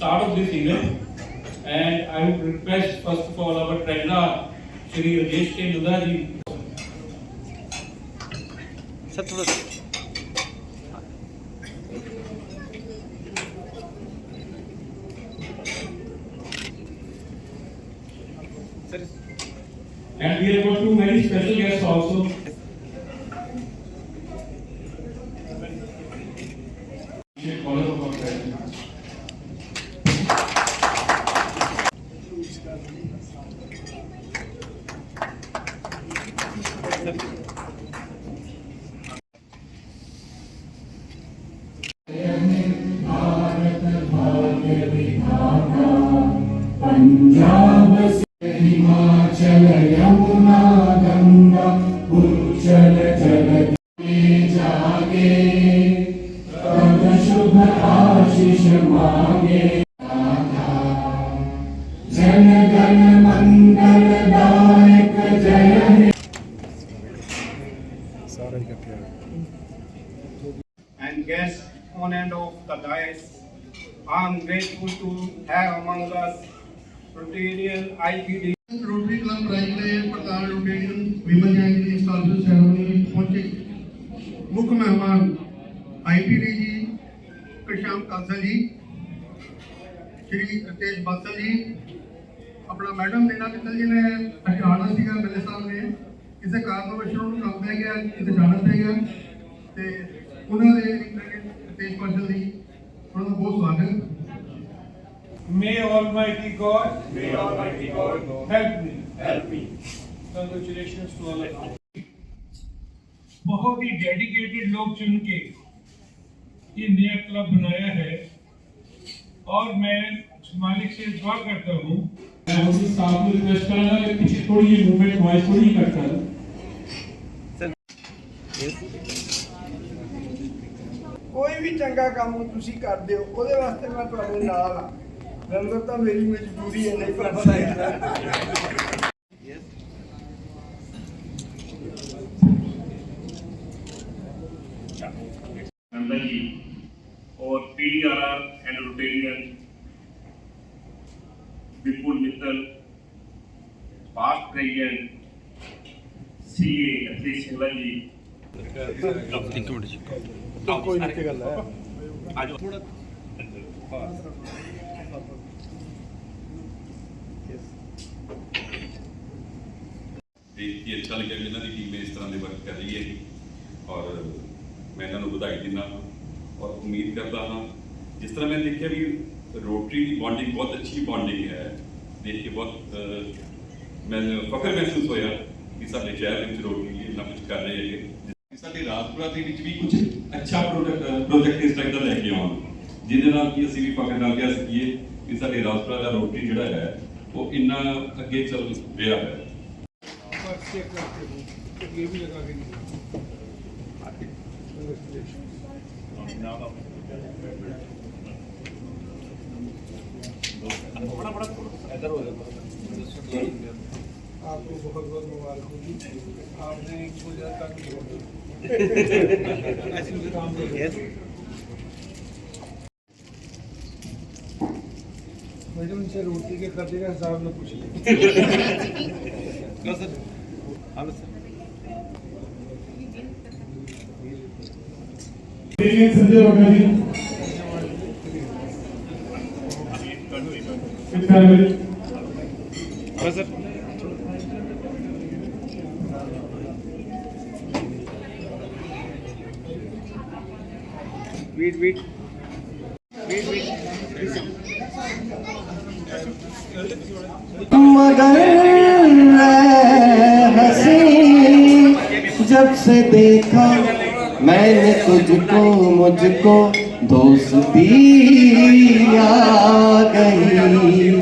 start of this event. And I would request, first of all, our trainer, Shri Rajesh K. Ludaji. And we have got two very special guests also. And guests on and off the dais, I am grateful to have among us Rotarian IBD. Rotary Club Railway Pradhan Rotarian Women and Institutions ਮੁੱਖ ਮਹਿਮਾਨ IPD ਜੀ ਕਸ਼ਾਮ ਕਾਂਸਲ ਜੀ ਸ਼੍ਰੀ ਰਤੇਸ਼ ਬਾਸਲ ਜੀ ਆਪਣਾ madam Nina Mittal ਜੀ ਨੇ ਆਉਣਾ ਸੀਗਾ ਮੇਰੇ ਸਾਹਮਣੇ ਕਿਸੇ ਕਾਰਨ ਵਸ਼ ਉਹਨਾਂ ਨੂੰ ਕੰਮ ਪੈ ਗਿਆ ਕਿਤੇ ਜਾਣਾ ਪੈ ਗਿਆ ਤੇ ਉਹਨਾਂ ਦੇ ਰਤੇਸ਼ ਬਾਸਲ ਜੀ ਉਹਨਾਂ ਦਾ ਬਹੁਤ ਸਵਾਗਤ May Almighty God. May Almighty God. Help me. Help me. Congratulations to all of you. बहुत ही डेडिकेटेड लोग चुन के ये नया क्लब बनाया है और मैं मालिक से दुआ करता हूँ मैं उनके साथ में रिक्वेस्ट करूँगा कि पीछे थोड़ी ये मूवमेंट हमारी थोड़ी ही करता है ਕੋਈ ਵੀ ਚੰਗਾ ਕੰਮ ਤੁਸੀਂ ਕਰਦੇ ਹੋ ਉਹਦੇ ਵਾਸਤੇ ਮੈਂ ਤੁਹਾਡੇ ਨਾਲ ਆ ਰੰਗਤ ਤਾਂ ਮੇਰੀ ਮਜਬੂਰੀ ਹੈ ਨਹੀਂ ਪਰ ਪਤਾ नंदन जी और PDR and rotarian Vipul Mittal past president CA Akhilesh Singla ji एक मिनट जी ਕੋਈ ਨਹੀਂ ਗੱਲ ਹੈ आज थोड़ा ਦੇਖ ਕੇ ਅੱਛਾ ਲੱਗਿਆ ਵੀ ਇਹਨਾਂ ਦੀ ਟੀਮ ਇਸ ਤਰ੍ਹਾਂ ਦੇ ਵਰਕ ਕਰ ਰਹੀ ਹੈ ਔਰ ਮੈਂ ਇਹਨਾਂ ਨੂੰ ਵਧਾਈ ਦਿੰਦਾ ਹਾਂ ਔਰ ਉਮੀਦ ਕਰਦਾ ਹਾਂ ਜਿਸ ਤਰ੍ਹਾਂ ਮੈਂ ਦੇਖਿਆ ਵੀ ਰੋਟਰੀ ਦੀ ਬੌਂਡਿੰਗ ਬਹੁਤ ਅੱਛੀ ਬੌਂਡਿੰਗ ਹੈ ਦੇਖ ਕੇ ਬਹੁਤ ਅਹ, ਮੈਨੂੰ ਫਖਰ ਮਹਿਸੂਸ ਹੋਇਆ ਕਿ ਸਾਡੇ ਸ਼ਹਿਰ ਵਿੱਚ ਰੋਟਰੀ ਇੰਨਾ ਕੁਝ ਕਰ ਰਹੇ ਹੈਗੇ ਸਾਡੇ ਰਾਜਪੁਰਾ ਦੇ ਵਿੱਚ ਵੀ ਕੁਝ ਅੱਛਾ ਪ੍ਰੋਜੈਕਟ ਪ੍ਰੋਜੈਕਟ ਇਸ ਟਾਈਪ ਦਾ ਲੈ ਕੇ ਆਉਣ ਜਿਹਦੇ ਨਾਲ ਕਿ ਅਸੀਂ ਵੀ ਫਖਰ ਨਾਲ ਕਹਿ ਸਕੀਏ ਕਿ ਸਾਡੇ ਰਾਜਪੁਰਾ ਦਾ ਰੋਟਰੀ ਜਿਹੜਾ ਹੈ ਉਹ ਇੰਨਾ ਅੱਗੇ ਚੱਲ ਰਿਹਾ ਹੈ ਇਹ ਵੀ ਲਗਾ ਕੇ ਨਹੀਂ आपको बहुत बहुत मुबारक होगी आपने एक गुजरात का काम किया मैडम से रोटी के खर्चे का हिसाब न पूछ लो sir Sanjay Baghel ji. Wait wait wait wait मगर हँसी जब से देखा मैंने तुझको मुझको दोस्ती आ गई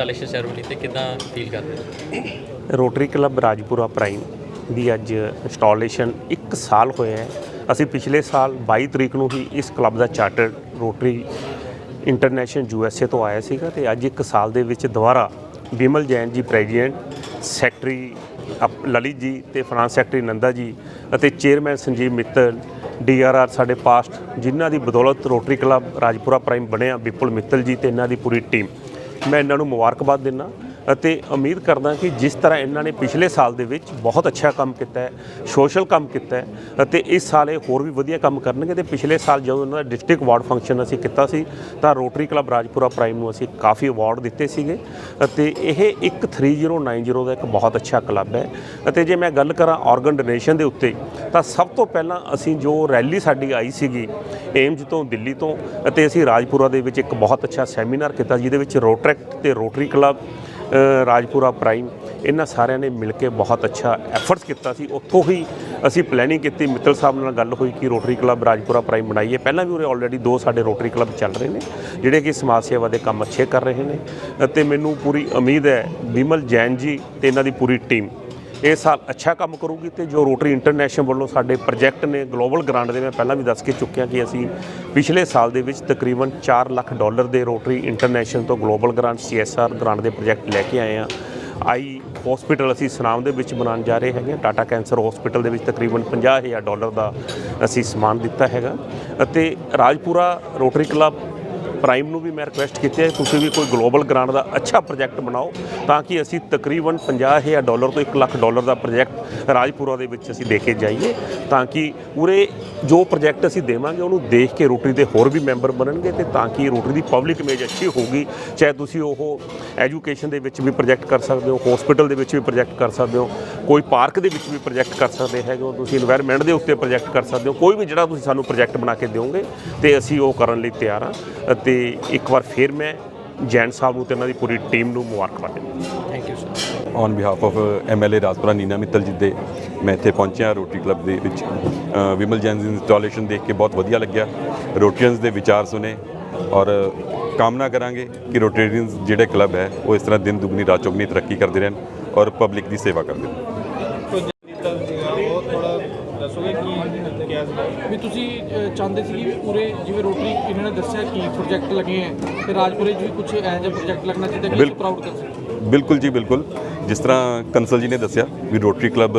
ਇੰਸਟਾਲੇਸ਼ਨ ਸੈਰੇਮਨੀ ਤੇ ਕਿਦਾਂ ਫੀਲ ਕਰਦੇ ਹੋ? ਰੋਟਰੀ ਕਲੱਬ ਰਾਜਪੁਰਾ ਪ੍ਰਾਈਮ ਦੀ ਅੱਜ ਇੰਸਟਾਲੇਸ਼ਨ 1 ਸਾਲ ਹੋਇਆ ਹੈ। ਅਸੀਂ ਪਿਛਲੇ ਸਾਲ 22 ਤਰੀਕ ਨੂੰ ਹੀ ਇਸ club the charter Rotary International U S A ਤੋਂ ਆਇਆ ਸੀਗਾ ਤੇ ਅੱਜ 1 ਸਾਲ ਦੇ ਵਿੱਚ ਦੁਬਾਰਾ ਬਿਮਲ ਜੈਨ ਜੀ ਪ੍ਰੈਜ਼ੀਡੈਂਟ ਸੈਕਟਰੀ ਅਪ- ਲਲਿਤ ਜੀ ਤੇ ਫਰਾਂਸ ਸੈਕਟਰੀ ਨੰਦਾ ਜੀ ਅਤੇ ਚੇਅਰਮੈਨ ਸੰਜੀਵ ਮਿੱਤਲ ਡੀਆਰਆਰ ਸਾਡੇ ਪਾਸਟ ਜਿਨ੍ਹਾਂ ਦੀ ਬਦੌਲਤ ਰੋਟਰੀ ਕਲੱਬ ਰਾਜਪੁਰਾ ਪ੍ਰਾਈਮ ਬਣਿਆ, ਵਿਪੁਲ ਮਿੱਤਲ ਜੀ ਤੇ ਇਹਨਾਂ ਦੀ ਪੂਰੀ ਟੀਮ ਮੈਂ ਇਹਨਾਂ ਨੂੰ ਮੁਬਾਰਕਬਾਦ ਦਿੰਦਾ। ਅਤੇ ਉਮੀਦ ਕਰਦਾ ਕਿ ਜਿਸ ਤਰ੍ਹਾਂ ਇਹਨਾਂ ਨੇ ਪਿਛਲੇ ਸਾਲ ਦੇ ਵਿੱਚ ਬਹੁਤ ਅੱਛਾ ਕੰਮ ਕੀਤਾ ਹੈ, ਸੋਸ਼ਲ ਕੰਮ ਕੀਤਾ ਹੈ ਅਤੇ ਇਸ ਸਾਲ ਇਹ ਹੋਰ ਵੀ ਵਧੀਆ ਕੰਮ ਕਰਨਗੇ ਤੇ ਪਿਛਲੇ ਸਾਲ ਜਦੋਂ ਇਹਨਾਂ ਦਾ ਡਿਸਟ੍ਰਿਕਟ ਵਾਰਡ ਫੰਕਸ਼ਨ ਅਸੀਂ ਕੀਤਾ ਸੀ, ਤਾਂ ਰੋਟਰੀ ਕਲੱਬ ਰਾਜਪੁਰਾ ਪ੍ਰਾਈਮ ਨੂੰ ਅਸੀਂ ਕਾਫੀ ਅਵਾਰਡ ਦਿੱਤੇ ਸੀਗੇ ਅਤੇ ਇਹ 13090 ਦਾ ਇੱਕ ਬਹੁਤ ਅੱਛਾ ਕਲੱਬ ਹੈ ਅਤੇ ਜੇ ਮੈਂ ਗੱਲ ਕਰਾਂ ਆਰਗਨ ਡੋਨੇਸ਼ਨ ਦੇ ਉੱਤੇ, ਤਾਂ ਸਭ ਤੋਂ ਪਹਿਲਾਂ ਅਸੀਂ ਜੋ ਰੈਲੀ ਸਾਡੀ ਆਈ ਸੀਗੀ ਏਮਜ ਤੋਂ ਦਿੱਲੀ ਤੋਂ ਅਤੇ ਅਸੀਂ ਰਾਜਪੁਰਾ ਦੇ ਵਿੱਚ ਇੱਕ ਬਹੁਤ ਅੱਛਾ ਸੈਮੀਨਾਰ ਕੀਤਾ ਜਿਹਦੇ ਵਿੱਚ ਰੋਟਰੈਕਟ ਤੇ ਰੋਟਰੀ ਕਲੱਬ ਰਾਜਪੁਰਾ ਪ੍ਰਾਈਮ, ਇਹਨਾਂ ਸਾਰਿਆਂ ਨੇ ਮਿਲ ਕੇ ਬਹੁਤ ਅੱਛਾ ਐਫਰਟਸ ਕੀਤਾ ਸੀ। ਉੱਥੋਂ ਹੀ ਅਸੀਂ ਪਲੈਨਿੰਗ ਕੀਤੀ। ਮਿੱਤਲ ਸਾਹਿਬ ਨਾਲ ਗੱਲ ਹੋਈ ਕਿ ਰੋਟਰੀ ਕਲੱਬ ਰਾਜਪੁਰਾ ਪ੍ਰਾਈਮ ਬਣਾਈਏ। ਪਹਿਲਾਂ ਵੀ ਉਰੇ ਆਲਰੇਡੀ ਦੋ ਸਾਡੇ ਰੋਟਰੀ ਕਲੱਬ ਚੱਲ ਰਹੇ ਨੇ, ਜਿਹੜੇ ਕਿ ਸਮਾਜ ਸੇਵਾ ਦੇ ਕੰਮ ਅੱਛੇ ਕਰ ਰਹੇ ਨੇ। ਅਤੇ ਮੈਨੂੰ ਪੂਰੀ ਉਮੀਦ ਹੈ, ਬਿਮਲ ਜੈਨ ਜੀ ਤੇ ਇਹਨਾਂ ਦੀ ਪੂਰੀ ਟੀਮ ਇਸ ਸਾਲ ਅੱਛਾ ਕੰਮ ਕਰੂਗੀ ਤੇ ਜੋ ਰੋਟਰੀ ਇੰਟਰਨੈਸ਼ਨਲ ਵੱਲੋਂ ਸਾਡੇ ਪ੍ਰੋਜੈਕਟ ਨੇ ਗਲੋਬਲ ਗ੍ਰਾਂਟ ਦੇ ਮੈਂ ਪਹਿਲਾਂ ਵੀ ਦੱਸ ਕੇ ਚੁੱਕਿਆ ਕਿ ਅਸੀਂ ਪਿਛਲੇ ਸਾਲ ਦੇ ਵਿੱਚ ਤਕਰੀਬਨ 4 ਲੱਖ ਡਾਲਰ ਦੇ ਰੋਟਰੀ ਇੰਟਰਨੈਸ਼ਨਲ ਤੋਂ ਗਲੋਬਲ ਗ੍ਰਾਂਟ ਸੀਐਸਆਰ ਗ੍ਰਾਂਟ ਦੇ ਪ੍ਰੋਜੈਕਟ ਲੈ ਕੇ ਆਏ ਹਾਂ ਆਈ ਹਸਪੀਟਲ ਅਸੀਂ ਸਨਾਮ ਦੇ ਵਿੱਚ ਬਣਾਉਣ ਜਾ ਰਹੇ ਹੈਗੇ ਹਾਂ। ਟਾਟਾ ਕੈਂਸਰ ਹਸਪੀਟਲ ਦੇ ਵਿੱਚ ਤਕਰੀਬਨ 50000 ਡਾਲਰ ਦਾ ਅਸੀਂ ਸਮਾਨ ਦਿੱਤਾ ਹੈਗਾ ਅਤੇ ਰਾਜਪੁਰਾ ਰੋਟਰੀ ਕਲੱਬ ਪ੍ਰਾਈਮ ਨੂੰ ਵੀ ਮੈਂ ਰਿਕੁਐਸਟ ਕੀਤੀ ਹੈ, ਤੁਸੀਂ ਵੀ ਕੋਈ ਗਲੋਬਲ ਗ੍ਰਾਂਟ ਦਾ ਅੱਛਾ ਪ੍ਰੋਜੈਕਟ ਬਣਾਓ ਤਾਂ ਕਿ ਅਸੀਂ ਤਕਰੀਬਨ 50000 ਡਾਲਰ ਤੋਂ 1 ਲੱਖ ਡਾਲਰ ਦਾ ਪ੍ਰੋਜੈਕਟ ਰਾਜਪੁਰਾ ਦੇ ਵਿੱਚ ਅਸੀਂ ਦੇ ਕੇ ਜਾਈਏ ਤਾਂ ਕਿ ਪੂਰੇ ਜੋ ਪ੍ਰੋਜੈਕਟ ਅਸੀਂ ਦੇਵਾਂਗੇ, ਉਹਨੂੰ ਦੇਖ ਕੇ ਰੋਟਰੀ ਦੇ ਹੋਰ ਵੀ ਮੈਂਬਰ ਬਣਨਗੇ ਤੇ ਤਾਂ ਕਿ ਰੋਟਰੀ ਦੀ ਪਬਲਿਕ ਇਮੇਜ ਅੱਛੀ ਹੋਊਗੀ। ਚਾਹੇ ਤੁਸੀਂ ਉਹ ਐਜੂਕੇਸ਼ਨ ਦੇ ਵਿੱਚ ਵੀ ਪ੍ਰੋਜੈਕਟ ਕਰ ਸਕਦੇ ਹੋ, ਹਸਪੀਟਲ ਦੇ ਵਿੱਚ ਵੀ ਪ੍ਰੋਜੈਕਟ ਕਰ ਸਕਦੇ ਹੋ, ਕੋਈ ਪਾਰਕ ਦੇ ਵਿੱਚ ਵੀ ਪ੍ਰੋਜੈਕਟ ਕਰ ਸਕਦੇ ਹੈਗੇ ਹੋ, ਤੁਸੀਂ এনवायरमेंट ਦੇ ਉੱਤੇ ਪ੍ਰੋਜੈਕਟ ਕਰ ਸਕਦੇ ਹੋ, ਕੋਈ ਵੀ ਜਿਹੜਾ ਤੁਸੀਂ ਸਾਨੂੰ ਪ੍ਰੋਜੈਕਟ ਬਣਾ ਕੇ ਦਿਓਗੇ ਤੇ ਅਸੀਂ ਉਹ ਕਰਨ ਲਈ ਤਿਆਰ ਆ ਤੇ ਅਤੇ ਇੱਕ ਵਾਰ ਫਿਰ ਮੈਂ ਜੈਨ ਸਾਹਿਬ ਨੂੰ ਤੇ ਇਹਨਾਂ ਦੀ ਪੂਰੀ ਟੀਮ ਨੂੰ ਮੁਬਾਰਕਬਾਦ ਦਿੰਦਾ thank you sir on behalf of MLA Rajpura Neena Mittal ji ਦੇ ਮੈਂ ਇੱਥੇ ਪਹੁੰਚਿਆ ਰੋਟਰੀ ਕਲੱਬ ਦੇ ਵਿੱਚ। ਵਿਮਲ ਜੈਨ ਦੀ ਇੰਸਟਾਲੇਸ਼ਨ ਦੇਖ ਕੇ ਬਹੁਤ ਵਧੀਆ ਲੱਗਿਆ। ਰੋਟਰੀਅਨਸ ਦੇ ਵਿਚਾਰ ਸੁਨੇ ਔਰ ਕਾਮਨਾ ਕਰਾਂਗੇ ਕਿ ਰੋਟਰੀਅਨਸ ਜਿਹੜੇ ਕਲੱਬ ਹੈ ਉਹ ਇਸ ਤਰ੍ਹਾਂ ਦਿਨ ਦੁਗਣੀ ਰਾਤ ਚੌਗਣੀ ਤਰੱਕੀ ਕਰਦੇ ਰਹਿਣ ਔਰ ਪਬਲਿਕ ਦੀ ਸੇਵਾ ਕਰਦੇ ਰਹਿਣ ਵੀ ਤੁਸੀਂ ਚਾਹੁੰਦੇ ਸੀ ਕਿ ਪੂਰੇ ਜਿਵੇਂ ਰੋਟਰੀ ਇਹਨਾਂ ਨੇ ਦੱਸਿਆ ਕਿ ਪ੍ਰੋਜੈਕਟ ਲੱਗੇ ਹੈ ਤੇ ਰਾਜਪੁਰੇ 'ਚ ਵੀ ਕੁਝ ਇਹੋ ਜਿਹਾ ਪ੍ਰੋਜੈਕਟ ਲੱਗਣਾ ਚਾਹੀਦਾ ਕਿ ਅਸੀਂ ਪ੍ਰਾਊਡ ਕਰ ਸਕੀਏ ਬਿਲਕੁਲ ਜੀ ਬਿਲਕੁਲ। ਜਿਸ ਤਰ੍ਹਾਂ ਕੰਸਲ ਜੀ ਨੇ ਦੱਸਿਆ ਵੀ ਰੋਟਰੀ ਕਲੱਬ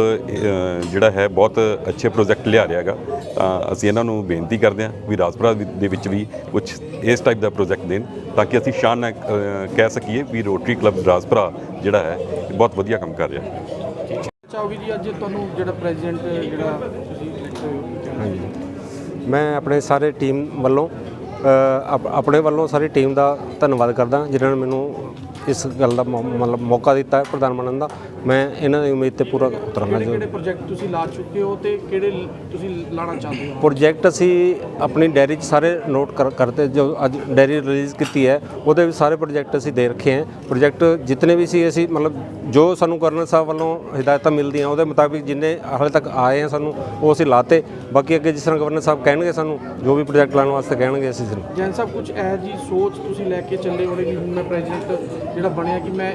ਜਿਹੜਾ ਹੈ ਬਹੁਤ ਅੱਛੇ ਪ੍ਰੋਜੈਕਟ ਲਿਆ ਰਿਹਾ ਹੈਗਾ। ਤਾਂ ਅਸੀਂ ਇਹਨਾਂ ਨੂੰ ਬੇਨਤੀ ਕਰਦੇ ਹਾਂ ਵੀ ਰਾਜਪੁਰਾ ਦੇ ਵਿੱਚ ਵੀ ਕੁਝ ਇਸ ਟਾਈਪ ਦਾ ਪ੍ਰੋਜੈਕਟ ਦੇਣ ਤਾਂ ਕਿ ਅਸੀਂ ਸ਼ਾਨ ਕਹਿ ਸਕੀਏ ਵੀ ਰੋਟਰੀ ਕਲੱਬ ਰਾਜਪੁਰਾ ਜਿਹੜਾ ਹੈ ਬਹੁਤ ਵਧੀਆ ਕੰਮ ਕਰ ਰਿਹਾ। ਹੈ ਚਾਹੋਗੇ ਜੀ ਅੱਜ ਤੁਹਾਨੂੰ ਜਿਹੜਾ ਪ੍ਰੈਜ਼ੀਡੈਂਟ ਜਿਹੜਾ ਤੁਸੀਂ elect ਹੋਏ? ਮੈਂ ਆਪਣੇ ਸਾਰੇ ਟੀਮ ਵੱਲੋਂ ਆਪਣੇ ਵੱਲੋਂ ਸਾਰੀ ਟੀਮ ਦਾ ਧੰਨਵਾਦ ਕਰਦਾ, ਜਿਨ੍ਹਾਂ ਨੇ ਮੈਨੂੰ ਇਸ ਗੱਲ ਦਾ ਮੌ- ਮਤਲਬ ਮੌਕਾ ਦਿੱਤਾ ਹੈ ਪ੍ਰਧਾਨ ਬਣਨ ਦਾ। ਮੈਂ ਇਹਨਾਂ ਦੀ ਉਮੀਦ ਤੇ ਪੂਰਾ ਉਤਰਾਂਗਾ ਕਿਹੜੇ ਜੋ। ਕਿਹੜੇ ਪ੍ਰੋਜੈਕਟ ਤੁਸੀਂ ਲਾ ਚੁੱਕੇ ਹੋ ਤੇ ਕਿਹੜੇ ਲ- ਤੁਸੀਂ ਲਾਣਾ ਚਾਹੁੰਦੇ ਹੋ? ਪ੍ਰੋਜੈਕਟ ਅਸੀਂ ਆਪਣੀ ਡਾਇਰੀ 'ਚ ਸਾਰੇ ਨੋਟ ਕਰ ਕਰਤੇ ਜੋ ਅੱਜ ਡਾਇਰੀ ਰਿਲੀਜ਼ ਕੀਤੀ ਹੈ ਉਹਦੇ ਵਿੱਚ ਸਾਰੇ ਪ੍ਰੋਜੈਕਟ ਅਸੀਂ ਦੇ ਰੱਖੇ ਹੈ। ਪ੍ਰੋਜੈਕਟ ਜਿੰਨੇ ਵੀ ਸੀ ਅਸੀਂ ਮਤਲਬ ਜੋ ਸਾਨੂੰ ਗਵਰਨਰ ਸਾਹਿਬ ਵੱਲੋਂ ਹਦਾਇਤਾਂ ਮਿਲਦੀਆਂ ਉਹਦੇ ਮੁਤਾਬਿਕ ਜਿੰਨੇ ਹਾਲੇ ਤੱਕ ਆਏ ਆ ਸਾਨੂੰ ਉਹ ਅਸੀਂ ਲਾਤੇ। ਬਾਕੀ ਅੱਗੇ ਜਿਸ ਤਰ੍ਹਾਂ ਗਵਰਨਰ ਸਾਹਿਬ ਕਹਿਣਗੇ ਸਾਨੂੰ ਜੋ ਵੀ ਪ੍ਰੋਜੈਕਟ ਲਾਉਣ ਵਾਸਤੇ ਕਹਿਣਗੇ ਅਸੀਂ ਜ਼ਰੂਰ। ਜੈਨ ਸਾਹਿਬ ਕੁਝ ਇਹ ਜੀ ਸੋਚ ਤੁਸੀਂ ਲੈ ਕੇ ਚੱਲੇ ਹੋਣੇ ਵੀ ਹੁਣ ਮੈਂ ਪ੍ਰੈਜ਼ੀਡੈਂਟ ਜਿਹੜਾ ਬਣਿਆ ਕਿ ਮੈਂ,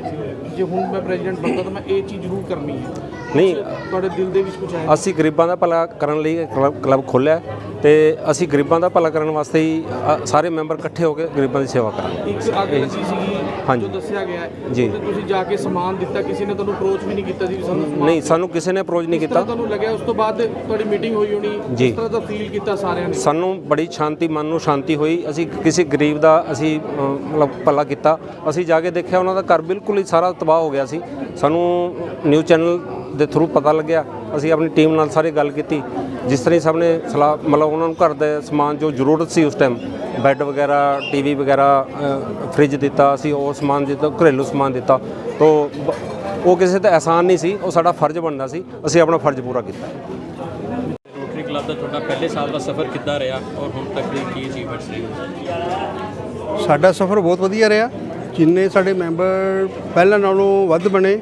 ਜੇ ਹੁਣ ਮੈਂ ਪ੍ਰੈਜ਼ੀਡੈਂਟ ਬਣਦਾ ਤਾਂ ਮੈਂ ਇਹ ਚੀਜ਼ ਜ਼ਰੂਰ ਕਰਨੀ ਹੈ। ਨਹੀਂ। ਤੁਹਾਡੇ ਦਿਲ ਦੇ ਵਿੱਚ ਕੁਝ ਹੈ ਅਸੀਂ ਗਰੀਬਾਂ ਦਾ ਭਲਾ ਕਰਨ ਲਈ ਕਲੱਬ ਖੋਲ੍ਹਿਆ ਤੇ ਅਸੀਂ ਗਰੀਬਾਂ ਦਾ ਭਲਾ ਕਰਨ ਵਾਸਤੇ ਹੀ ਅ, ਸਾਰੇ ਮੈਂਬਰ ਇਕੱਠੇ ਹੋ ਕੇ ਗਰੀਬਾਂ ਦੀ ਸੇਵਾ ਕਰਾਂਗੇ ਇੱਕ ਅੱਗ ਲੱਗੀ ਸੀਗੀ ਹਾਂਜੀ। ਜੋ ਦੱਸਿਆ ਗਿਆ ਹੈ ਜੀ। ਤੇ ਤੁਸੀਂ ਜਾ ਕੇ ਸਮਾਨ ਦਿੱਤਾ ਕਿਸੇ ਨੇ ਤੁਹਾਨੂੰ ਅਪਰੋਚ ਵੀ ਨਹੀਂ ਕੀਤਾ ਸੀ ਵੀ ਸਾਨੂੰ ਸਮਾਨ ਨਹੀਂ ਸਾਨੂੰ ਕਿਸੇ ਨੇ ਅਪਰੋਚ ਨਹੀਂ ਤਰ੍ਹਾਂ ਕੀਤਾ ਤੁਹਾਨੂੰ ਲੱਗਿਆ ਉਸ ਤੋਂ ਬਾਅਦ ਤੁਹਾਡੀ ਮੀਟਿੰਗ ਹੋਈ ਹੋਣੀ ਜੀ। ਕਿਸ ਤਰ੍ਹਾਂ ਦਾ ਫੀਲ ਕੀਤਾ ਸਾਰਿਆਂ ਨੇ ਸਾਨੂੰ ਬੜੀ ਸ਼ਾਂਤੀ ਮਨ ਨੂੰ ਸ਼ਾਂਤੀ ਹੋਈ ਅਸੀਂ ਕਿਸੇ ਗਰੀਬ ਦਾ ਅਸੀਂ ਅ, ਮਤਲਬ ਭਲਾ ਕੀਤਾ ਅਸੀਂ ਜਾ ਕੇ ਦੇਖਿਆ ਉਹਨਾਂ ਦਾ ਘਰ ਬਿਲਕੁਲ ਹੀ ਸਾਰਾ ਤਬਾਹ ਹੋ ਗਿਆ ਸੀ ਸਾਨੂੰ ਨਿਊਜ਼ ਚੈਨਲ ਦੇ ਥਰੂ ਪਤਾ ਲੱਗਿਆ। ਅਸੀਂ ਆਪਣੀ ਟੀਮ ਨਾਲ ਸਾਰੇ ਗੱਲ ਕੀਤੀ। ਜਿਸ ਤਰ੍ਹਾਂ ਹੀ ਸਭ ਨੇ ਸਲਾਹ ਮਤਲਬ ਉਹਨਾਂ ਨੂੰ ਘਰ ਦੇ ਸਮਾਨ ਜੋ ਜ਼ਰੂਰਤ ਸੀ ਉਸ ਟਾਈਮ ਬੈੱਡ ਵਗੈਰਾ ਟੀਵੀ ਵਗੈਰਾ ਫ੍ਰਿਜ ਦਿੱਤਾ ਅਸੀਂ ਉਹ ਸਮਾਨ ਦਿੱਤਾ ਘਰੇਲੂ ਸਮਾਨ ਦਿੱਤਾ। ਤੋ ਉਹ ਕਿਸੇ ਤੇ ਆਸਾਨ ਨਹੀਂ ਸੀ ਉਹ ਸਾਡਾ ਫਰਜ਼ ਬਣਦਾ ਸੀ। ਅਸੀਂ ਆਪਣਾ ਫਰਜ਼ ਪੂਰਾ ਕੀਤਾ। ਰੋਟਰੀ ਕਲੱਬ ਦਾ ਤੁਹਾਡਾ ਪਹਿਲੇ ਸਾਲ ਦਾ ਸਫ਼ਰ ਕਿੱਦਾਂ ਰਿਹਾ ਔਰ ਹੁਣ ਤੱਕ ਦੀ ਕੀ ਅਚੀਵਮੈਂਟਸ ਰਹੀ ਸਾਡਾ ਸਫ਼ਰ ਬਹੁਤ ਵਧੀਆ ਰਿਹਾ। ਜਿੰਨੇ ਸਾਡੇ ਮੈਂਬਰ ਪਹਿਲਾਂ ਨਾਲੋਂ ਵੱਧ ਬਣੇ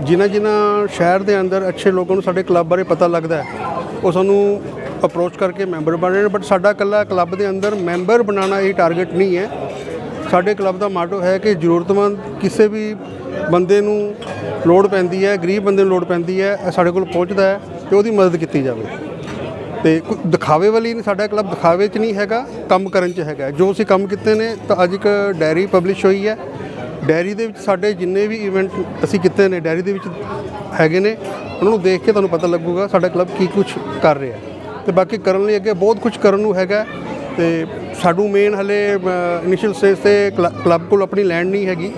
ਜਿਨ੍ਹਾਂ ਜਿਨ੍ਹਾਂ ਸ਼ਹਿਰ ਦੇ ਅੰਦਰ ਅੱਛੇ ਲੋਕਾਂ ਨੂੰ ਸਾਡੇ ਕਲੱਬ ਬਾਰੇ ਪਤਾ ਲੱਗਦਾ ਹੈ, ਉਹ ਸਾਨੂੰ ਅਪਰੋਚ ਕਰਕੇ ਮੈਂਬਰ ਬਣ ਰਹੇ ਨੇ। ਬਟ ਸਾਡਾ ਇਕੱਲਾ ਕਲੱਬ ਦੇ ਅੰਦਰ ਮੈਂਬਰ ਬਣਾਉਣਾ ਇਹ ਟਾਰਗੇਟ ਨਹੀਂ ਹੈ। ਸਾਡੇ ਕਲੱਬ ਦਾ ਮਾਟੋ ਹੈ ਕਿ ਜ਼ਰੂਰਤਮੰਦ ਕਿਸੇ ਵੀ ਬੰਦੇ ਨੂੰ ਲੋੜ ਪੈਂਦੀ ਹੈ, ਗਰੀਬ ਬੰਦੇ ਨੂੰ ਲੋੜ ਪੈਂਦੀ ਹੈ, ਇਹ ਸਾਡੇ ਕੋਲ ਪਹੁੰਚਦਾ ਹੈ ਤੇ ਉਹਦੀ ਮਦਦ ਕੀਤੀ ਜਾਵੇ। ਤੇ ਕੋਈ ਦਿਖਾਵੇ ਵਾਲੀ ਨਹੀਂ, ਸਾਡਾ ਕਲੱਬ ਦਿਖਾਵੇ 'ਚ ਨਹੀਂ ਹੈਗਾ, ਕੰਮ ਕਰਨ 'ਚ ਹੈਗਾ ਜੋ ਅਸੀਂ ਕੰਮ ਕੀਤੇ ਨੇ, ਤਾਂ ਅੱਜ ਇੱਕ ਡਾਇਰੀ ਪਬਲਿਸ਼ ਹੋਈ ਹੈ। ਡਾਇਰੀ ਦੇ ਵਿੱਚ ਸਾਡੇ ਜਿੰਨੇ ਵੀ ਇਵੈਂਟ ਅਸੀਂ ਕੀਤੇ ਨੇ ਡਾਇਰੀ ਦੇ ਵਿੱਚ ਹੈਗੇ ਨੇ, ਉਹਨਾਂ ਨੂੰ ਦੇਖ ਕੇ ਤੁਹਾਨੂੰ ਪਤਾ ਲੱਗੂਗਾ ਸਾਡਾ ਕਲੱਬ ਕੀ ਕੁਝ ਕਰ ਰਿਹਾ ਤੇ ਬਾਕੀ ਕਰਨ ਲਈ ਅੱਗੇ ਬਹੁਤ ਕੁਝ ਕਰਨ ਨੂੰ ਹੈਗਾ ਤੇ ਸਾਨੂੰ ਮੇਨ ਹਲੇ ਇਨੀਸ਼ੀਅਲ ਸਟੇਜ ਤੇ ਕਲ- ਕਲੱਬ ਕੋਲ ਆਪਣੀ ਲੈਂਡ ਨਹੀਂ ਹੈਗੀ।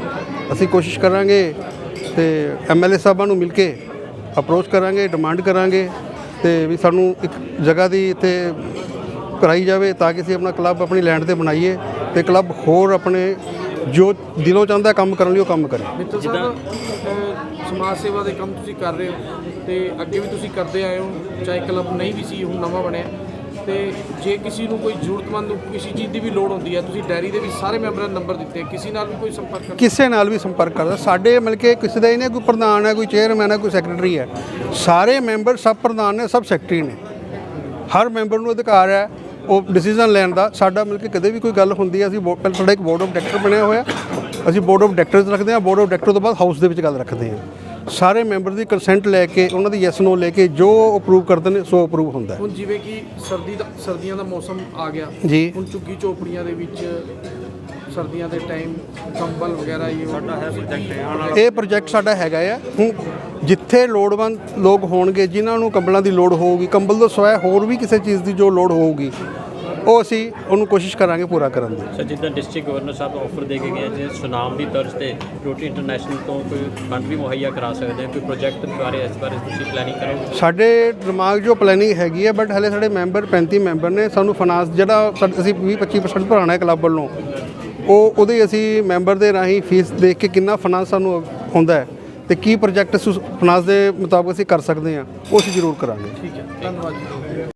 ਅਸੀਂ ਕੋਸ਼ਿਸ਼ ਕਰਾਂਗੇ ਤੇ ਐਮਐਲਏ ਸਾਹਿਬਾਂ ਨੂੰ ਮਿਲ ਕੇ ਅਪਰੋਚ ਕਰਾਂਗੇ ਡਿਮਾਂਡ ਕਰਾਂਗੇ ਤੇ ਵੀ ਸਾਨੂੰ ਇੱਕ ਜਗ੍ਹਾ ਦੀ ਇੱਥੇ ਕਰਾਈ ਜਾਵੇ ਤਾਂ ਕਿ ਅਸੀਂ ਆਪਣਾ ਕਲੱਬ ਆਪਣੀ ਲੈਂਡ ਤੇ ਬਣਾਈਏ ਤੇ ਕਲੱਬ ਹੋਰ ਆਪਣੇ ਜੋ ਦਿਲੋਂ ਚਾਹੁੰਦਾ ਕੰਮ ਕਰਨ ਲਈ ਉਹ ਕੰਮ ਕਰੇ। ਮਿੱਤਲ ਸਾਹਿਬ ਅਹ, ਸਮਾਜ ਸੇਵਾ ਦੇ ਕੰਮ ਤੁਸੀਂ ਕਰ ਰਹੇ ਹੋ ਤੇ ਅੱਗੇ ਵੀ ਤੁਸੀਂ ਕਰਦੇ ਆਏ ਹੋ ਚਾਹੇ ਕਲੱਬ ਨਹੀਂ ਵੀ ਸੀ ਹੁਣ ਨਵਾਂ ਬਣਿਆ। ਤੇ ਜੇ ਕਿਸੇ ਨੂੰ ਕੋਈ ਜ਼ਰੂਰਤਮੰਦ ਨੂੰ ਕਿਸੇ ਚੀਜ਼ ਦੀ ਵੀ ਲੋੜ ਹੁੰਦੀ ਹੈ ਤੁਸੀਂ ਡਾਇਰੀ ਦੇ ਵਿੱਚ ਸਾਰੇ ਮੈਂਬਰਾਂ ਦੇ ਨੰਬਰ ਦਿੱਤੇ ਕਿਸੇ ਨਾਲ ਵੀ ਕੋਈ ਸੰਪਰਕ ਕਰ ਕਿਸੇ ਨਾਲ ਵੀ ਸੰਪਰਕ ਕਰਦਾ। ਸਾਡੇ ਮਿਲ ਕੇ ਕਿਸੇ ਦਾ ਹੀ ਨਹੀਂ ਕੋਈ ਪ੍ਰਧਾਨ ਹੈ ਕੋਈ ਚੇਅਰਮੈਨ ਹੈ ਕੋਈ ਸੈਕਟਰੀ ਹੈ। ਸਾਰੇ ਮੈਂਬਰ ਸਭ ਪ੍ਰਧਾਨ ਨੇ ਸਭ ਸੈਕਟਰੀ ਨੇ। ਹਰ ਮੈਂਬਰ ਨੂੰ ਅਧਿਕਾਰ ਹੈ। ਉਹ ਡਿਸੀਜਨ ਲੈਣ ਦਾ ਸਾਡਾ ਮਿਲ ਕੇ ਕਦੇ ਵੀ ਕੋਈ ਗੱਲ ਹੁੰਦੀ ਹੈ ਅਸੀਂ ਬੋ- ਪਹਿਲਾਂ ਸਾਡਾ ਇੱਕ ਬੋਰਡ ਆਫ ਡਾਇਰੈਕਟਰ ਬਣਿਆ ਹੋਇਆ। ਅਸੀਂ ਬੋਰਡ ਆਫ ਡਾਇਰੈਕਟਰਸ ਰੱਖਦੇ ਹਾਂ ਬੋਰਡ ਆਫ ਡਾਇਰੈਕਟਰ ਤੋਂ ਬਾਅਦ ਹਾਊਸ ਦੇ ਵਿੱਚ ਗੱਲ ਰੱਖਦੇ ਹਾਂ। ਸਾਰੇ ਮੈਂਬਰ ਦੀ ਕੰਸੈਂਟ ਲੈ ਕੇ ਉਹਨਾਂ ਦੀ ਯੈਸ ਨੋ ਲੈ ਕੇ ਜੋ ਅਪਰੂਵ ਕਰਦੇ ਨੇ ਸੋ ਅਪਰੂਵ ਹੁੰਦਾ ਹੈ। ਹੁਣ ਜਿਵੇਂ ਕਿ ਸਰਦੀ ਦਾ ਸਰਦੀਆਂ ਦਾ ਮੌਸਮ ਆ ਗਿਆ। ਜੀ। ਹੁਣ ਝੁੱਗੀ ਝੋਪੜੀਆਂ ਦੇ ਵਿੱਚ ਸਰਦੀਆਂ ਦੇ ਟਾਈਮ ਕੰਬਲ ਵਗੈਰਾ ਇਹ ਸਾਡਾ ਹੈ ਪ੍ਰੋਜੈਕਟ ਇਹ ਪ੍ਰੋਜੈਕਟ ਸਾਡਾ ਹੈਗਾ ਆ। ਹੁਣ ਜਿੱਥੇ ਲੋੜਵੰਦ ਲੋਕ ਹੋਣਗੇ ਜਿਨ੍ਹਾਂ ਨੂੰ ਕੰਬਲਾਂ ਦੀ ਲੋੜ ਹੋਊਗੀ ਕੰਬਲ ਤੋਂ ਸਿਵਾਏ ਹੋਰ ਵੀ ਕਿਸੇ ਚੀਜ਼ ਦੀ ਜੋ ਲੋੜ ਹੋਊਗੀ ਉਹ ਅਸੀਂ ਉਹਨੂੰ ਕੋਸ਼ਿਸ਼ ਕਰਾਂਗੇ ਪੂਰਾ ਕਰਨ ਦੀ। ਸਰ ਜਿੱਦਾਂ ਡਿਸਟ੍ਰਿਕਟ ਗਵਰਨਰ ਸਾਹਿਬ ਆਫਰ ਦੇ ਕੇ ਗਏ ਜੇ ਸੁਨਾਮ ਦੀ ਤਰਜ਼ ਤੇ ਰੋਟੀ ਇੰਟਰਨੈਸ਼ਨਲ ਤੋਂ ਕੋਈ ਫੰਡ ਵੀ ਮੁਹੱਈਆ ਕਰਾ ਸਕਦੇ ਹੋ ਕੋਈ ਪ੍ਰੋਜੈਕਟ ਬਾਰੇ ਇਸ ਬਾਰੇ ਤੁਸੀਂ ਪਲੈਨਿੰਗ ਕਰੋਗੇ? ਸਾਡੇ ਦਿਮਾਗ ਜੋ ਪਲੈਨਿੰਗ ਹੈਗੀ ਹੈ ਬਟ ਹਲੇ ਸਾਡੇ ਮੈਂਬਰ 35 ਮੈਂਬਰ ਨੇ ਸਾਨੂੰ ਫਾਈਨਾਂਸ ਜਿਹੜਾ ਸਾਡ- ਅਸੀਂ 20 25% ਭਰਾਣਾ ਹੈ ਕਲੱਬ ਵੱਲੋਂ। ਉਹ ਉਹਦੇ ਅਸੀਂ ਮੈਂਬਰ ਦੇ ਰਾਹੀਂ ਫੀਸ ਦੇਖ ਕੇ ਕਿੰਨਾ ਫਾਈਨਾਂਸ ਸਾਨੂੰ ਹੁੰਦਾ ਹੈ ਤੇ ਕੀ ਪ੍ਰੋਜੈਕਟ ਫਾਈਨਾਂਸ ਦੇ ਮੁਤਾਬਕ ਅਸੀਂ ਕਰ ਸਕਦੇ ਹਾਂ, ਉਹ ਅਸੀਂ ਜ਼ਰੂਰ ਕਰਾਂਗੇ। ਠੀਕ ਹੈ, ਧੰਨਵਾਦ ਜੀ।